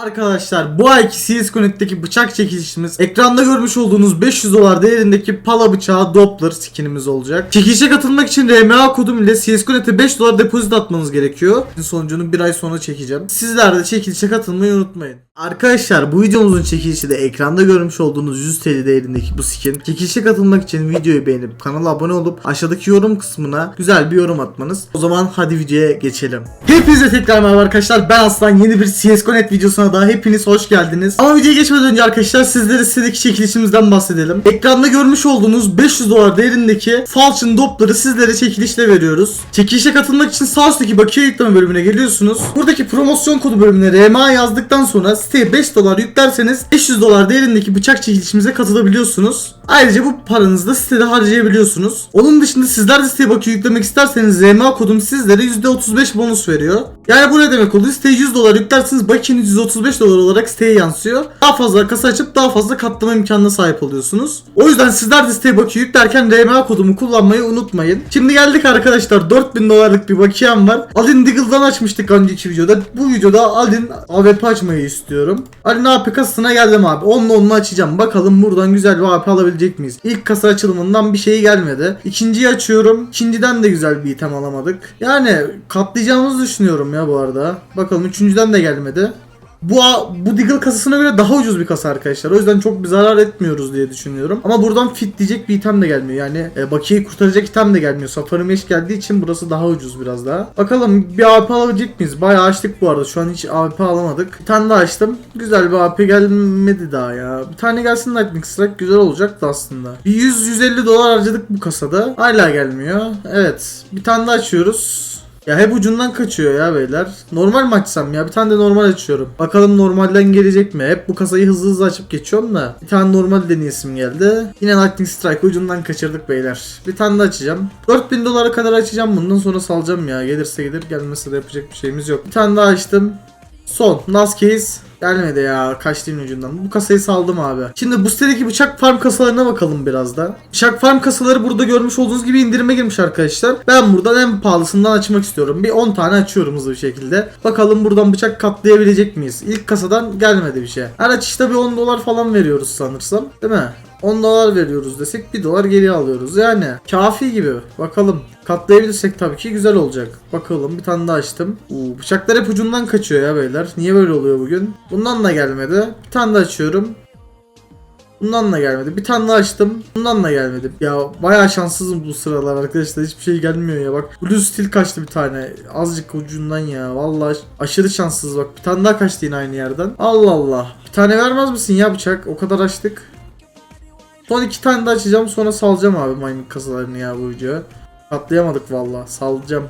Arkadaşlar bu ayki CS Connect'teki bıçak çekilişimiz ekranda görmüş olduğunuz 500 dolar değerindeki pala bıçağı Doppler skinimiz olacak. Çekilişe katılmak için RMA kodum ile CS Connect'e 5 dolar depozit atmanız gerekiyor. Sonucunu bir ay sonra çekeceğim. Sizler de çekilişe katılmayı unutmayın. Arkadaşlar bu videomuzun çekilişi de ekranda görmüş olduğunuz 100 TL değerindeki bu skin. Çekilişe katılmak için videoyu beğenip kanala abone olup aşağıdaki yorum kısmına güzel bir yorum atmanız. O zaman hadi videoya geçelim. Hepinize tekrar merhaba arkadaşlar. Ben Aslan yeni bir CSGO Net videosuna daha hepiniz hoş geldiniz. Ama videoya geçmeden önce arkadaşlar sizlere sitedeki çekilişimizden bahsedelim. Ekranda görmüş olduğunuz 500 dolar değerindeki Falchion Doppler'ı sizlere çekilişle veriyoruz. Çekilişe katılmak için sağ üstteki bakiye yükleme bölümüne geliyorsunuz. Buradaki promosyon kodu bölümüne RMA yazdıktan sonra siteye 5 dolar yüklerseniz 500 dolar değerindeki bıçak çekilişimize katılabiliyorsunuz. Ayrıca bu paranızı da sitede harcayabiliyorsunuz. Onun dışında sizler de siteye bakiye yüklemek isterseniz RMA kodum sizlere %35 bonus veriyor. Yani bu ne demek oluyor? Siteye 100 dolar yüklerseniz bakiyeniz 135 dolar olarak siteye yansıyor. Daha fazla kasa açıp daha fazla katlama imkanına sahip oluyorsunuz. O yüzden sizler de siteye bakiye yüklerken RMA kodumu kullanmayı unutmayın. Şimdi geldik arkadaşlar 4000 dolarlık bir bakiyem var. Alin Diggle'dan açmıştık önceki videoda. Bu videoda Alin AWP açmayı istiyorum. Alin AP kasasına geldim abi. Onunla onunla açacağım. Bakalım buradan güzel bir AP alabilecek miyiz? İlk kasa açılımından bir şey gelmedi. İkinciyi açıyorum. İkinciden de güzel bir item alamadık. Yani katlayacağımızı düşünüyorum ya bu arada. Bakalım üçüncüden de gelmedi. Bu bu Deagle kasasına göre daha ucuz bir kasa arkadaşlar. O yüzden çok bir zarar etmiyoruz diye düşünüyorum. Ama buradan fit diyecek bir item de gelmiyor. Yani e, bakiyeyi kurtaracak item de gelmiyor. Safari Mesh geldiği için burası daha ucuz biraz daha. Bakalım bir AP alabilecek miyiz? Bayağı açtık bu arada. Şu an hiç AP alamadık. Bir tane daha açtım. Güzel bir AP gelmedi daha ya. Bir tane gelsin Lightning Strike güzel olacaktı aslında. Bir 100-150 dolar harcadık bu kasada. Hala gelmiyor. Evet. Bir tane daha açıyoruz. Ya hep ucundan kaçıyor ya beyler. Normal mi açsam ya? Bir tane de normal açıyorum. Bakalım normalden gelecek mi? Hep bu kasayı hızlı hızlı açıp geçiyorum da. Bir tane normal deneyesim geldi. Yine Lightning Strike ucundan kaçırdık beyler. Bir tane de açacağım. 4000 dolara kadar açacağım. Bundan sonra salacağım ya. Gelirse gelir gelmezse de yapacak bir şeyimiz yok. Bir tane daha açtım. Son. Last case. Gelmedi ya kaçtığın ucundan. Bu kasayı saldım abi. Şimdi bu sitedeki bıçak farm kasalarına bakalım biraz da. Bıçak farm kasaları burada görmüş olduğunuz gibi indirime girmiş arkadaşlar. Ben buradan en pahalısından açmak istiyorum. Bir 10 tane açıyorum hızlı bir şekilde. Bakalım buradan bıçak katlayabilecek miyiz? İlk kasadan gelmedi bir şey. Her açışta bir 10 dolar falan veriyoruz sanırsam. Değil mi? 10 dolar veriyoruz desek 1 dolar geri alıyoruz. Yani kafi gibi. Bakalım. Katlayabilirsek tabii ki güzel olacak. Bakalım bir tane daha açtım. Uu, bıçaklar hep ucundan kaçıyor ya beyler. Niye böyle oluyor bugün? Bundan da gelmedi. Bir tane daha açıyorum. Bundan da gelmedi. Bir tane daha açtım. Bundan da gelmedi. Ya bayağı şanssızım bu sıralar arkadaşlar. Hiçbir şey gelmiyor ya. Bak Blue Steel kaçtı bir tane. Azıcık ucundan ya. Vallahi aşırı şanssız bak. Bir tane daha kaçtı yine aynı yerden. Allah Allah. Bir tane vermez misin ya bıçak? O kadar açtık. Son iki tane de açacağım sonra salacağım abi mining kasalarını ya bu videoya. Katlayamadık valla salacağım.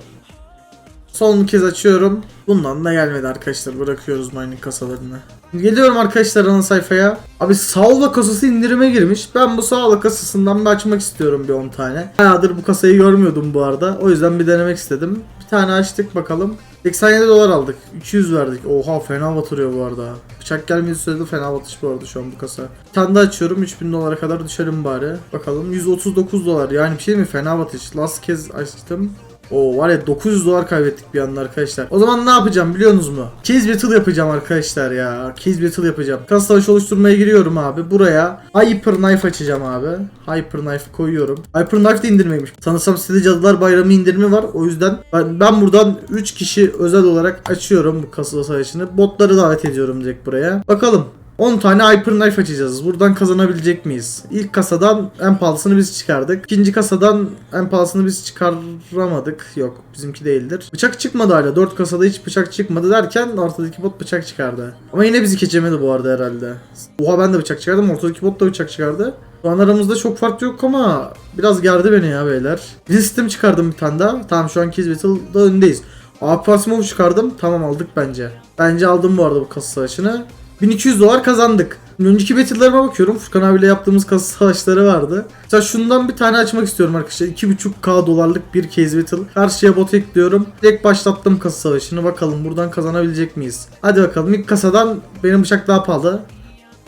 Son kez açıyorum. Bundan da gelmedi arkadaşlar. Bırakıyoruz mining kasalarını. Geliyorum arkadaşlar ana sayfaya. Abi sağla kasası indirime girmiş. Ben bu sağla kasasından bir açmak istiyorum bir 10 tane. Bayağıdır bu kasayı görmüyordum bu arada. O yüzden bir denemek istedim. Tane açtık bakalım. 87 dolar aldık. 200 verdik. Oha fena batırıyor bu arada. Bıçak gelmediği sürede fena batış bu arada şu an bu kasa. Bir tane daha açıyorum. 3000 dolara kadar düşerim bari. Bakalım 139 dolar. Yani bir şey mi? Fena batış. Last kez açtım. O var ya 900 dolar kaybettik bir anda arkadaşlar. O zaman ne yapacağım biliyorsunuz mu? Case battle yapacağım arkadaşlar ya. Case battle yapacağım. Kas savaşı oluşturmaya giriyorum abi. Buraya Hyper Knife açacağım abi. Hyper Knife koyuyorum. Hyper Knife de indirmeymiş. Sanırsam sitede Cadılar Bayramı indirimi var. O yüzden ben, ben buradan 3 kişi özel olarak açıyorum bu kasa savaşını. Botları davet ediyorum direkt buraya. Bakalım 10 tane Hyper Knife açacağız. Buradan kazanabilecek miyiz? İlk kasadan en pahalısını biz çıkardık. İkinci kasadan en pahalısını biz çıkaramadık. Yok bizimki değildir. Bıçak çıkmadı hala. 4 kasada hiç bıçak çıkmadı derken ortadaki bot bıçak çıkardı. Ama yine bizi geçemedi bu arada herhalde. Oha ben de bıçak çıkardım. Ortadaki bot da bıçak çıkardı. Şu an aramızda çok fark yok ama biraz gerdi beni ya beyler. Bir sistem çıkardım bir tane daha. Tamam şu an Kiz Battle'da öndeyiz. AP Asimov çıkardım. Tamam aldık bence. Bence aldım bu arada bu kasa savaşını. 1200 dolar kazandık. Önceki battle'larıma bakıyorum. Furkan abiyle yaptığımız kasa savaşları vardı. Mesela şundan bir tane açmak istiyorum arkadaşlar. 2.5k dolarlık bir case battle. Karşıya bot ekliyorum. Direkt başlattım kasa savaşını. Bakalım buradan kazanabilecek miyiz? Hadi bakalım. İlk kasadan benim bıçak daha pahalı.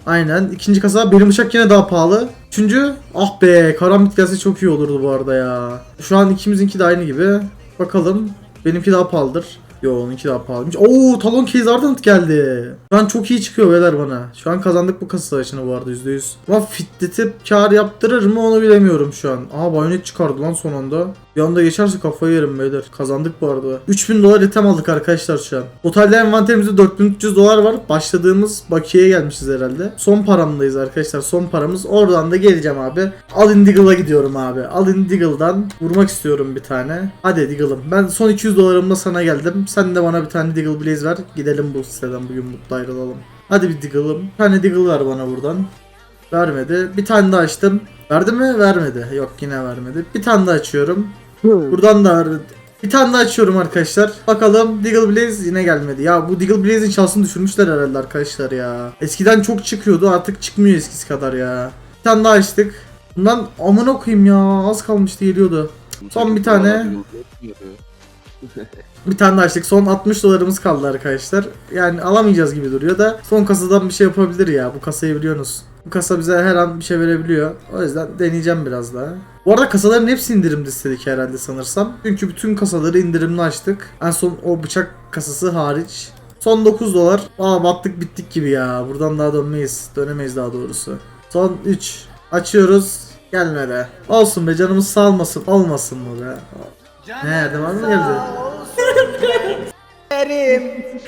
Aynen. İkinci kasa benim bıçak yine daha pahalı. Üçüncü ah be karambit gelse çok iyi olurdu bu arada ya. Şu an ikimizinki de aynı gibi. Bakalım. Benimki daha pahalıdır. Yo onunki daha pahalıymış. Oo talon case ardent geldi. Şu an çok iyi çıkıyor beyler bana. Şu an kazandık bu kasa savaşını bu arada %100. Ama fitletip kar yaptırır mı onu bilemiyorum şu an. Aha bayonet çıkardı lan son anda. Bir anda geçerse kafayı yerim beyler. Kazandık bu arada. 3000 dolar item aldık arkadaşlar şu an. Totalde envanterimizde 4300 dolar var. Başladığımız bakiyeye gelmişiz herhalde. Son paramdayız arkadaşlar. Son paramız. Oradan da geleceğim abi. Al Indiggle'a gidiyorum abi. Al Indiggle'dan vurmak istiyorum bir tane. Hadi Diggle'ım. Ben son 200 dolarımla sana geldim. Sen de bana bir tane Diggle Blaze ver. Gidelim bu siteden bugün mutlu ayrılalım. Hadi bir Diggle'ım. Bir tane Diggle ver bana buradan. Vermedi. Bir tane daha açtım. Verdi mi? Vermedi. Yok yine vermedi. Bir tane daha açıyorum. Buradan da. Bir tane daha açıyorum arkadaşlar. Bakalım Diggle Blaze yine gelmedi. Ya bu Diggle Blaze'in şansını düşürmüşler herhalde arkadaşlar ya. Eskiden çok çıkıyordu artık çıkmıyor eskisi kadar ya. Bir tane daha açtık. Bundan amına koyayım ya az kalmıştı geliyordu. Son bir tane. Bir tane daha açtık. Son 60 dolarımız kaldı arkadaşlar. Yani alamayacağız gibi duruyor da son kasadan bir şey yapabilir ya. Bu kasayı biliyorsunuz. Bu kasa bize her an bir şey verebiliyor. O yüzden deneyeceğim biraz daha. Bu arada kasaların hepsi indirimde istedik herhalde sanırsam. Çünkü bütün kasaları indirimli açtık. En son o bıçak kasası hariç. Son 9 dolar. Aa battık bittik gibi ya. Buradan daha dönmeyiz. Dönemeyiz daha doğrusu. Son 3. Açıyoruz. Gelmedi. Olsun be canımız sağ Olmasın mı be? He devam mı? Geldi? Erim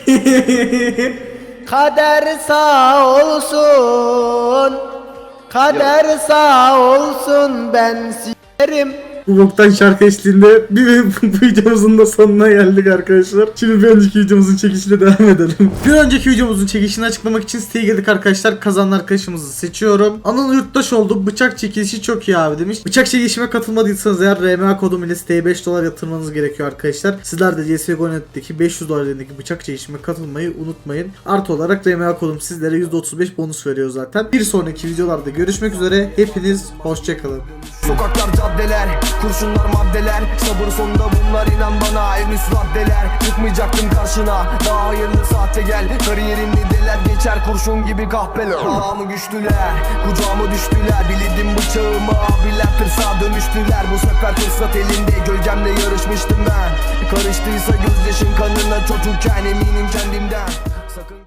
Kader sağ olsun. Kader sağ olsun ben silerim Bu boktan şarkı eşliğinde bir videomuzun da sonuna geldik arkadaşlar. Şimdi bir önceki videomuzun çekişine devam edelim. Bir önceki videomuzun çekişini açıklamak için siteye girdik arkadaşlar. Kazanan arkadaşımızı seçiyorum. Anıl yurttaş oldu. Bıçak çekilişi çok iyi abi demiş. Bıçak çekilişime katılmadıysanız eğer RMA kodum ile siteye 5 dolar yatırmanız gerekiyor arkadaşlar. Sizler de CSGO.net'teki 500 dolar değerindeki bıçak çekilişime katılmayı unutmayın. Artı olarak RMA kodum sizlere %35 bonus veriyor zaten. Bir sonraki videolarda görüşmek üzere. Hepiniz hoşçakalın. Sokaklar caddeler Kurşunlar maddeler. Sabır sonunda bunlar inan bana En üst raddeler Çıkmayacaktım karşına Daha hayırlı saatte gel. Kariyerimde deler geçer Kurşun gibi kahpeler. Ağamı güçlüler Kucağıma düştüler. Bilirdim bıçağımı Abiler tırsağa dönüştüler. Bu sefer fırsat elinde Gölgemle yarışmıştım ben. Karıştıysa gözyaşım kanına çocukken Eminim kendimden